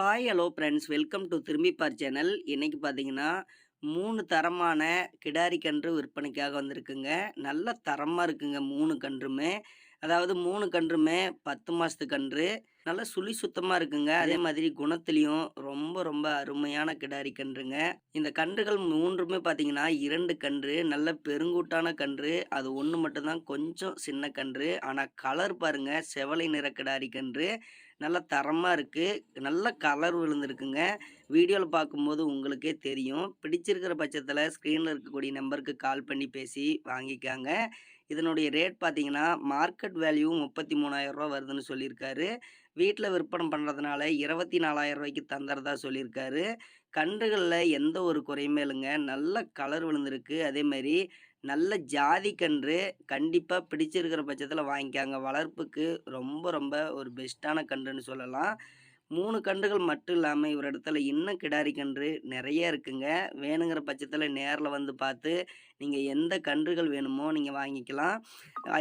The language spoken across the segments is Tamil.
Hi hello friends welcome to Thirumbippaar channel இன்றைக்கி பார்த்தீங்கன்னா மூணு தரமான கிடாரி கன்று விற்பனைக்காக வந்திருக்குங்க. நல்ல தரமாக இருக்குங்க மூணு கன்றுமே. அதாவது மூணு கன்றுமே பத்து மாதத்து கன்று. நல்லா சுழி சுத்தமாக இருக்குங்க. அதே மாதிரி குணத்துலேயும் ரொம்ப ரொம்ப அருமையான கிடாரி கன்றுங்க. இந்த கன்றுகள் மூன்றுமே பார்த்தீங்கன்னா இரண்டு கன்று நல்ல பெருங்கூட்டான கன்று அது ஒன்று மட்டும்தான் கொஞ்சம் சின்ன கன்று. ஆனால் கலர் பாருங்க செவலை நிற கிடாரி கன்று. நல்ல தரமாக இருக்குது நல்ல கலர் விழுந்திருக்குங்க. வீடியோவில் பார்க்கும்போது உங்களுக்கே தெரியும். பிடிச்சிருக்கிற பட்சத்தில் ஸ்க்ரீனில் இருக்கக்கூடிய நம்பருக்கு கால் பண்ணி பேசி வாங்கிக்காங்க. இதனுடைய ரேட் பார்த்தீங்கன்னா மார்க்கெட் வேல்யூ முப்பத்தி மூணாயிரரூவா வருதுன்னு சொல்லியிருக்காரு. வீட்டில் விற்பனை பண்ணுறதுனால இருபத்தி நாலாயிரம் ரூபாய்க்கு தந்துறதா சொல்லியிருக்காரு. கன்றுகளில் எந்த ஒரு குறையுமே இல்லைங்க. நல்ல கலர் விழுந்திருக்கு. அதே மாதிரி நல்ல ஜாதி கன்று கண்டிப்பாக பிடிச்சிருக்கிற பட்சத்தில் வாங்கிக்காங்க. வளர்ப்புக்கு ரொம்ப ரொம்ப ஒரு பெஸ்ட்டான கன்றுன்னு சொல்லலாம். மூணு கன்றுகள் மட்டும் இல்லாமல் இவர் இடத்துல இன்னும் கிடாரி கன்று நிறைய இருக்குங்க. வேணுங்கிற பட்சத்தில் நேரில் வந்து பார்த்து நீங்கள் எந்த கன்றுகள் வேணுமோ நீங்கள் வாங்கிக்கலாம்.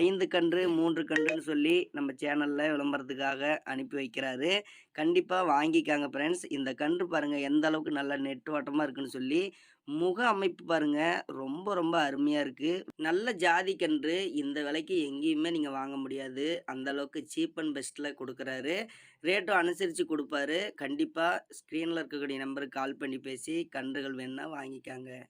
ஐந்து கன்று மூன்று கன்றுன்னு சொல்லி நம்ம சேனலில் விளம்பரத்துக்காக அனுப்பி வைக்கிறாரு. கண்டிப்பாக வாங்கிக்காங்க ஃப்ரெண்ட்ஸ் இந்த கன்று பாருங்கள் எந்த அளவுக்கு நல்ல நெட்டுவாட்டமாக இருக்குன்னு சொல்லி முக அமைப்பு பாருங்க ரொம்ப ரொம்ப அருமையாக இருக்குது நல்ல ஜாதி கன்று இந்த விலைக்கு எங்கேயுமே நீங்கள் வாங்க முடியாது. அந்த அளவுக்கு சீப் அண்ட் பெஸ்ட்டில் கொடுக்குறாரு. ரேட்டும் அனுசரித்து கொடுப்பாரு. கண்டிப்பாக ஸ்க்ரீனில் இருக்கக்கூடிய நம்பருக்கு கால் பண்ணி பேசி கன்றுகள் வேணுன்னா வாங்கிக்காங்க.